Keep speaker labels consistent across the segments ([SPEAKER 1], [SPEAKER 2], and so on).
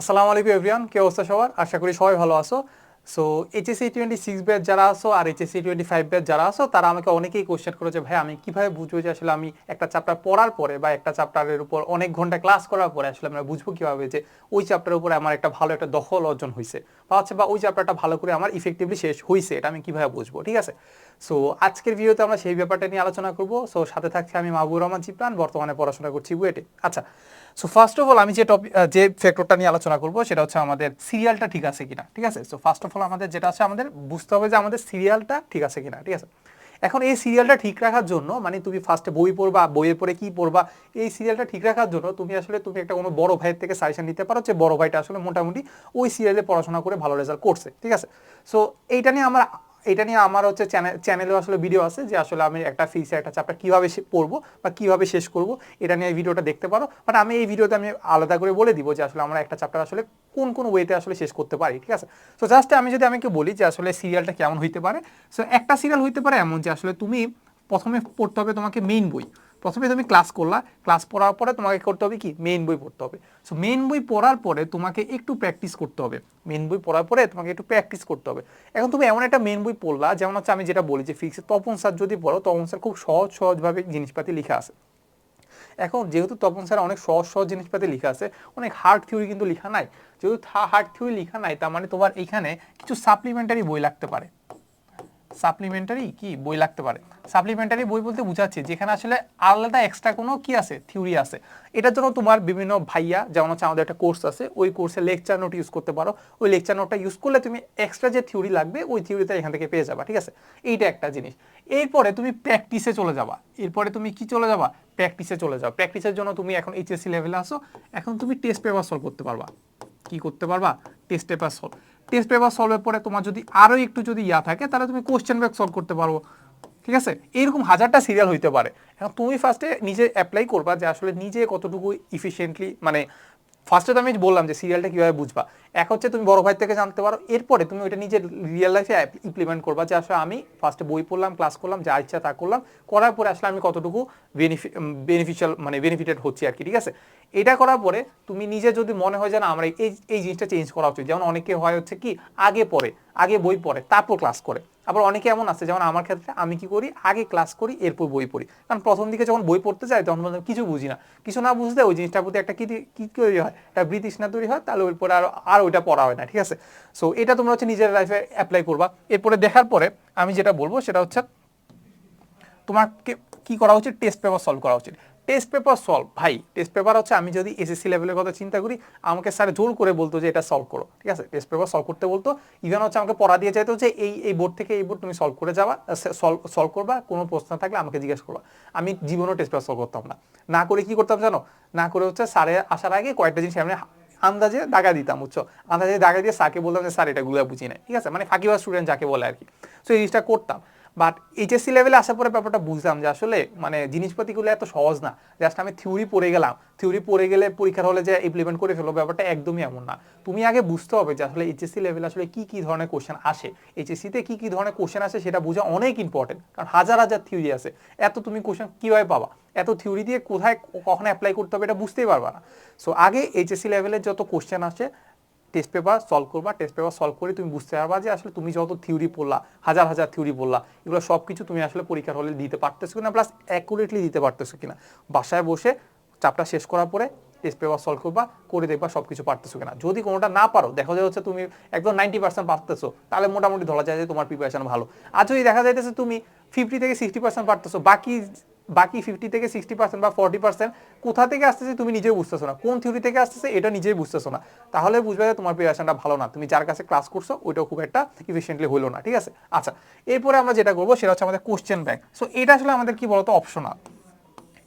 [SPEAKER 1] আসসালামু আলাইকুম এভরিয়ান কে অবস্থা সবার? আশা করি সবাই ভালো আছো। So HSC twenty six batch যারা আসো আর এইচএসসি টোয়েন্টি ফাইভ ব্যাচ যারা আসো তারা আমাকে অনেকেই কোশ্চেন করেছে, ভাই, আমি কীভাবে বুঝব যে আসলে আমি একটা চ্যাপ্টার পড়ার পরে বা একটা চ্যাপ্টারের উপর অনেক ঘণ্টা ক্লাস করার পরে আসলে আমরা বুঝব কীভাবে যে ওই চ্যাপ্টারের উপরে আমার একটা ভালো একটা দখল অর্জন হয়েছে বা হচ্ছে বা ওই চ্যাপ্টারটা ভালো করে আমার ইফেক্টিভলি শেষ হয়েছে এটা আমি কীভাবে বুঝব? ঠিক আছে? সো আজকের ভিডিওতে আমরা সেই ব্যাপারটা নিয়ে আলোচনা করব। সো সাথে থাকছে আমি মাহবুর রহমান চিপ্রান বর্তমানে পড়াশোনা করছি বুয়েটে আচ্ছা সো ফার্স্ট অফ অল আমি যে টপিক যে ফ্যাক্টরটা নিয়ে আলোচনা করব, সেটা হচ্ছে আমাদের সিরিয়ালটা ঠিক আছে কিনা। ঠিক আছে? সো ফার্স্ট অফ অল আমাদের যেটা আছে, আমাদের বুঝতে হবে যে আমাদের সিরিয়ালটা ঠিক আছে কিনা, ঠিক আছে? এখন এই সিরিয়ালটা ঠিক রাখার জন্য মানে তুমি ফার্স্টে বই পড়বা, বইয়ের পরে কি পড়বা, এই সিরিয়ালটা ঠিক রাখার জন্য তুমি আসলে, তুমি একটা কোনো বড় ভাইয়ের থেকে সাজেশন নিতে পারো যে বড় ভাইটা আসলে মোটামুটি ওই সিরিয়ালে পড়াশোনা করে ভালো রেজাল্ট করছে, ঠিক আছে? সো এইটা নিয়ে আমরা এটা নিয়ে আমার হচ্ছে চ্যানেল চ্যানেলেও আসলে ভিডিও আছে যে আসলে আমি একটা ফিজ একটা চ্যাপ্টার কীভাবে পড়ব বা কীভাবে শেষ করব, এটা নিয়ে ভিডিওটা দেখতে পারো। বাট আমি এই ভিডিওতে আমি আলাদা করে বলে দিব যে আসলে আমরা একটা চ্যাপ্টার আসলে কোন কোন ওয়েতে আসলে শেষ করতে পারি, ঠিক আছে? সো জাস্ট আমি যদি আমাকে বলি যে আসলে সিরিয়ালটা কেমন হইতে পারে সো একটা সিরিয়াল হইতে পারে এমন যে আসলে তুমি প্রথমে পড়তে হবে তোমাকে মেইন বই। প্রথমে তুমি ক্লাস করলা ক্লাস পড়ার পরে তোমাকে করতে হবে কি? মেইন বই পড়তে হবে। সো মেইন বই পড়ার পরে তোমাকে একটু প্র্যাকটিস করতে হবে। মেইন বই পড়ার পরে তোমাকে একটু প্র্যাকটিস করতে হবে। এখন তুমি এমন একটা মেইন বই পড়লা, যেমন হচ্ছে আমি যেটা বলি যে ফিক্সে তপন স্যার যদি পড়ো তপন স্যার খুব সহজ সহজভাবে জিনিসপাতি লেখা আছে। এখন যেহেতু তপন স্যার অনেক সহজ সহজ জিনিসপাতি লেখা আছে, অনেক হার্ড থিওরি কিন্তু লেখা নাই। যেহেতু হার্ড থিওরি লেখা নাই, তার মানে তোমার এখানে কিছু সাপ্লিমেন্টারি বই লাগতে পারে। সাপ্লিমেন্টারি কি? বই লাগতে পারে। সাপ্লিমেন্টারি বই বলতে বোঝাচ্ছে, যেখানে আসলে আলাদা এক্সট্রা কোনো কি আছে? থিওরি আছে। এটার জন্য তোমার বিভিন্ন ভাইয়া, যেমন হচ্ছে আমাদের একটা কোর্স আছে, ওই কোর্সে লেকচার নোট ইউজ করতে পারো। ওই লেকচার নোটটা ইউজ করলে তুমি এক্সট্রা যে থিওরি লাগবে, ওই থিওরিটা এখান থেকে পেয়ে যাবা, ঠিক আছে? এইটা একটা জিনিস। এরপরে তুমি প্র্যাকটিসে চলে যাবা। এরপরে তুমি কি চলে যাবা? প্র্যাকটিসে চলে যাও। প্র্যাকটিসের জন্য তুমি এখন এইচএসসি লেভেলে আসো এখন তুমি টেস্ট পেপার সলভ করতে পারবা। কি করতে পারবা? Test paper solve test paper সলভের পরে তোমার যদি আরও একটু যদি ইয়া থাকে, তাহলে তুমি কোশ্চেন ব্যাক সলভ করতে পারব ঠিক আছে? এরকম হাজারটা সিরিয়াল হইতে পারে। এখন তুমি ফার্স্টে নিজে অ্যাপ্লাই করবা যে আসলে নিজে কতটুকু ইফিসিয়েন্টলি মানে ফার্স্টে তো আমি বললাম যে সিরিয়ালটা কীভাবে বুঝবা? এক হচ্ছে তুমি বড় ভাই থেকে জানতে পারো। এরপরে তুমি ওইটা নিজের রিয়েল লাইফে ইমপ্লিমেন্ট করবা যে আসলে আমি ফার্স্টে বই পড়লাম ক্লাস করলাম, যা ইচ্ছা তা করলাম। করার পরে আসলে আমি কতটুকু বেনিফি বেনিফিশিয়াল মানে বেনিফিটেড হচ্ছি আর কি, ঠিক আছে? এটা করার পরে তুমি নিজে যদি মনে হয় যে না, আমরা এই এই জিনিসটা চেঞ্জ করা উচিত। যেমন অনেকে হয় হচ্ছে কি, আগে পড়ে, আগে বই পড়ে, তারপর ক্লাস করে। আবার অনেকে এমন আছে, যেমন আমার ক্ষেত্রে আমি কি করি? আগে ক্লাস করি, এরপর বই পড়ি। কারণ প্রথম দিকে যখন বই পড়তে যাই, তখন কিছু বুঝি না। কিছু না বুঝতে ওই জিনিসটার প্রতি একটা কি কি তৈরি হয়? একটা বৃতৃষ্ণা তৈরি হয়, তাহলে ওই পরে আর আর ওইটা পড়া হয় না, ঠিক আছে? সো এটা তোমরা হচ্ছে নিজের লাইফে অ্যাপ্লাই করবা। এরপরে দেখার পরে আমি যেটা বলব, সেটা হচ্ছে তোমাকে কি করা উচিত? টেস্ট পেপার সলভ করা উচিত। টেস্ট পেপার সলভ ভাই টেস্ট পেপার হচ্ছে আমি যদি এসএসসি লেভেলের কথা চিন্তা করি, আমাকে স্যার জোর করে বলতো যে এটা সলভ করো, ঠিক আছে? টেস্ট পেপার সলভ করতে বলতো। ইভেন হচ্ছে আমাকে পড়া দিয়ে চাইতো যে এই এই বোর্ড থেকে এই বোর্ড তুমি সলভ করে যাওয়া সলভ সলভ করবা, কোনো প্রশ্ন থাকলে আমাকে জিজ্ঞেস করবা। আমি জীবনেও টেস্ট পেপার সলভ করতাম না। না করে কি করতাম জানো? না করে হচ্ছে স্যারে আসার আগে কয়েকটা জিনিস আমি আন্দাজে দাগা দিতাম, বুঝছ? আন্দাজে দাগা দিয়ে স্যারকে বলতাম যে স্যার এটা গুলো বুঝি না ঠিক আছে? মানে ফাঁকিবার স্টুডেন্ট যাকে বলে আর কি। সো এই জিনিসটা করতাম। বাট এইচএসসি লেভেলে আসার পরে ব্যাপারটা বুঝলাম যে আসলে মানে জিনিসপাতিগুলো এত সহজ না। জাস্ট আমি থিওরি পড়ে গেলাম। থিওরি পড়ে গেলে পরীক্ষার হলে যে ইমপ্লিমেন্ট করে ফেলো ব্যাপারটা একদমই এমন না। তুমি আগে বুঝতে হবে যে আসলে এইচএসসি লেভেলে আসলে কি কি ধরনের কোশ্চেন আসে। এইচএসসিতে কি কি ধরনের কোশ্চেন আসে সেটা বোঝা অনেক ইম্পর্টেন্ট কারণ হাজার হাজার থিওরি আছে। এত তুমি কোশ্চেন কীভাবে পাবা? এত থিওরি দিয়ে কোথায়, কখন অ্যাপ্লাই করতে হবে এটা বুঝতেই পারবা না। সো আগে এইচএসসি লেভেলের যত কোশ্চেন আসে টেস্ট পেপার সলভ করবা টেস্ট পেপার সলভ করে তুমি বুঝতে পারবা যে আসলে তুমি যত থিওরি পড়লা, হাজার হাজার থিওরি পড়লা, এগুলো সব কিছু তুমি আসলে পরীক্ষার হলে দিতে পারতেছো কিনা প্লাস অ্যাকুরেটলি দিতে পারতেছো কিনা। বাসায় বসে চাপটা শেষ করার পরে টেস্ট পেপার সলভ করবা, করে দেখবা সব কিছু পারতেছো কিনা। যদি কোনোটা না পারো, দেখা যায় হচ্ছে তুমি একদম নাইনটি পার্সেন্ট পারতেছো, তাহলে মোটামুটি ধরা যায় যে তোমার প্রিপারেশন ভালো। আর যদি দেখা যাইতেছে তুমি ফিফটি থেকে সিক্সটি পার্সেন্ট পারতেছো, বাকি বাকি ফিফটি থেকে সিক্সটি পার্সেন্ট বা ফর্টি পার্সেন্ট কোথা থেকে আসতেছে তুমি নিজেও বুঝতেছো না। কোন থিওরি থেকে আসতেছে এটা নিজেই বুঝতেছো না। তাহলে বুঝবে যে তোমার প্রিপারেশনটা ভালো না। তুমি যার কাছে ক্লাস করছ, ওইটাও খুব একটা ইফিসিয়েন্টলি হলো না, ঠিক আছে? আচ্ছা এরপরে আমরা যেটা করব সেটা হচ্ছে আমাদের কোশ্চেন ব্যাংক সো এটা আসলে আমাদের কি বলতো? অপশনাল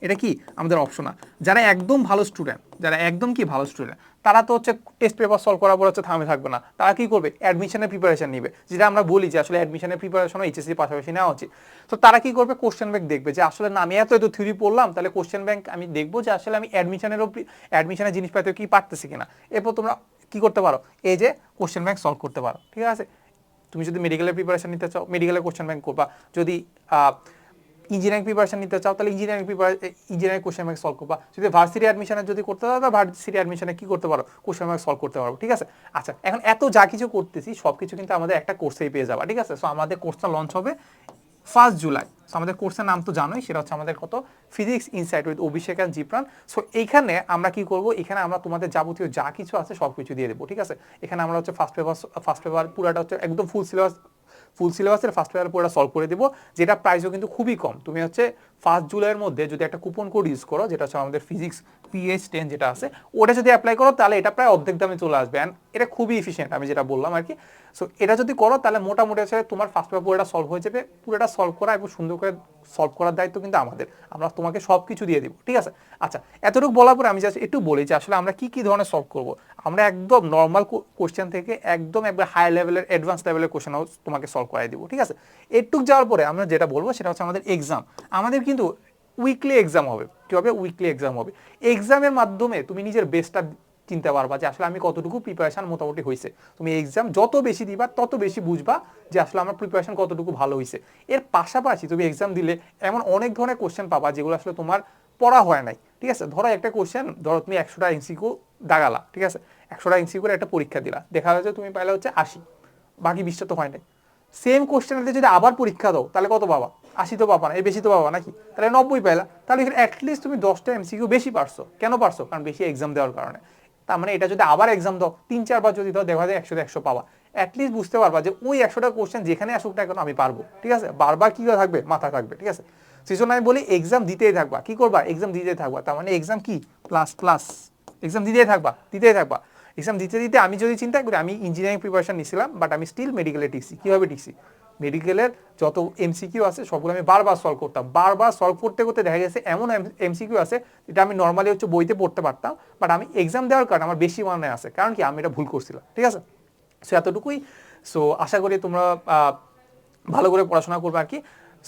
[SPEAKER 1] এটা কি? আমাদের অপশনাল যারা একদম ভালো স্টুডেন্ট যারা একদম কি ভালো স্টুডেন্ট তারা তো হচ্ছে টেস্ট পেপার সলভ করার পর হচ্ছে থামে থাকবে না। তারা কি করবে? অ্যাডমিশনের প্রিপারেশন নিবে। যেটা আমরা বলি যে আসলে অ্যাডমিশনের প্রিপারেশন এইচএসসির পাশাপাশি নেওয়া উচিত। তো তারা কি করবে? কোশ্চেন ব্যাংক দেখবে যে আসলে না, আমি এত এত থিওরি পড়লাম, তাহলে কোশ্চেন ব্যাংক আমি দেখব যে আসলে আমি অ্যাডমিশনেরও অ্যাডমিশনের জিনিসপাতি কি পারতেছি কিনা। এরপর তোমরা কি করতে পারো? এই যে কোশ্চেন ব্যাংক সলভ করতে পারো। ঠিক আছে? তুমি যদি মেডিকেলের প্রিপারেশন নিতে চাও মেডিকেলের কোশ্চেন ব্যাংক করবা। যদি ইঞ্জিনিয়ারিং প্রিপারেশন নিতে চাও, তাহলে engineering engineering question bank solve করবা। যদি ভার্সিটি অ্যাডমিশনে যদি করতে চাও, তাহলে ভার্সিটি অ্যাডমিশনে কি করতে পারো? কোশ্চেন ব্যাংক সলভ করতে পারো, ঠিক আছে? আচ্ছা এখন এত যা কিছু করতেছি সব কিছু কিন্তু আমাদের একটা কোর্সেই পেয়ে যাবা, ঠিক আছে? সো আমাদের কোর্সটা লঞ্চ হবে ফার্স্ট জুলাই সো আমাদের কোর্সের নাম তো জানোই, সেটা হচ্ছে আমাদের কত? Physics insight with Abhishek and জিপ্রান so এইখানে আমরা কি করব? এখানে আমরা তোমাদের যাবতীয় যা কিছু আছে সব কিছু দিয়ে দেবো, ঠিক আছে? এখানে আমরা হচ্ছে ফার্স্ট পেপার ফার্স্ট পেপার পুরাটা হচ্ছে একদম ফুল সিলেবাস ফুল সিলেবাসের ফার্স্ট পেপার পুরোটা সলভ করে দেবো, যেটা প্রাইসও কিন্তু খুবই কম। তুমি হচ্ছে ফার্স্ট জুলাইয়ের মধ্যে যদি একটা কুপন কোড ইউজ করো, যেটা হচ্ছে আমাদের ফিজিক্স পিএইচ টেন যেটা আছে, ওটা যদি অ্যাপ্লাই করো, তাহলে এটা প্রায় অর্ধেক দামে চলে আসবে। অ্যান্ড এটা খুবই এফিসিয়েন্ট আমি যেটা বললাম আর কি। সো এটা যদি করো, তাহলে মোটামুটি হচ্ছে তোমার ফার্স্ট পেপার পুরোটা সলভ হয়ে যাবে। পুরোটা সলভ করা এবং সুন্দর করে সলভ করার দায়িত্ব কিন্তু আমাদের। আমরা তোমাকে সব কিছু দিয়ে দিব, ঠিক আছে? আচ্ছা এতটুকু বলার পরে আমি জাস্ট একটু বলি যে আসলে আমরা কি কি ধরনের সলভ করব। আমরা একদম নর্মাল কোশ্চেন থেকে একদম একবার হাই লেভেলের অ্যাডভান্স লেভেলের কোশ্চেন তোমাকে সলভ করাই দিব, ঠিক আছে? এটুক যাওয়ার পরে আমরা যেটা বলব সেটা হচ্ছে আমাদের এক্সাম আমাদের কিন্তু উইকলি এক্সাম হবে। কী হবে? উইকলি এক্সাম হবে। এক্সামের মাধ্যমে তুমি নিজের বেস্টটা চিনতে পারবা যে আসলে আমি কতটুকু প্রিপারেশন মোটামুটি হয়েছে। তুমি এক্সাম যত বেশি দিবা, তত বেশি বুঝবা যে আসলে আমার প্রিপারেশন কতটুকু ভালো হয়েছে। এর পাশাপাশি তুমি এক্সাম দিলে এমন অনেক ধরনের কোশ্চেন পাবা যেগুলো আসলে তোমার পড়া হয় নাই। ঠিক আছে? ধরো একটা কোশ্চেন ধরো তুমি একশোটা এনসিকিউ দাগালা। ঠিক আছে? একশোটা এনসিকিউর একটা পরীক্ষা দিলা। দেখা যাচ্ছে তুমি পাইলে হচ্ছে আশি। বাকি বিশটা তো হয় নাই। সেম কোশ্চেনতে যদি আবার পরীক্ষা দাও, তাহলে কত পাবা? আশি তো পাবা না এই বেশি তো পাবা নাকি? তাহলে নব্বই পাইলা। তাহলে এখানে অ্যাটলিস্ট তুমি দশটা এমসিকিউ বেশি পারছ। কেন পারছ? কারণ বেশি এক্সাম দেওয়ার কারণে। তার মানে এটা যদি আবার এক্সাম দাও, তিন চারবার যদি দাও, দেখা যায় একশো একশো পাবা। অ্যাটলিস্ট বুঝতে পারবা যে ওই একশোটা কোশ্চেন যেখানে আসুক না কেন আমি পারব। ঠিক আছে? বারবার কি থাকবে? মাথা থাকবে। ঠিক আছে? সেই জন্য আমি বলি এক্সাম দিতেই থাকবা। কি করবা? এক্সাম দিতেই থাকবা। তার মানে এক্সাম কি? প্লাস প্লাস এক্সাম দিতেই থাকবা। দিতেই থাকবা। এক্সাম দিতে দিতে আমি যদি চিন্তা করি, আমি ইঞ্জিনিয়ারিং প্রিপারেশন নিছিলাম বাট আমি স্টিল মেডিকেলে টিকছি। কীভাবে টিকছি? মেডিকেলের যত এমসিকিউ আছে, সবগুলো আমি বারবার সলভ করতাম। বারবার সলভ করতে করতে দেখা গেছে, এমন এমসিকিউ আছে, যেটা আমি নর্মালি হচ্ছে বইতে পড়তে পারতাম বাট আমি এক্সাম দেওয়ার কারণে আমার বেশি মনে আছে। কারণ কি, আমি এটা ভুল করছিলাম। ঠিক আছে? সো এতটুকুই। সো আশা করি তোমরা ভালো করে পড়াশোনা করবে আর কি।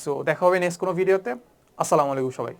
[SPEAKER 1] সো দেখা হবে নেক্সট কোনো ভিডিওতে আসসালামু আলাইকুম সবাই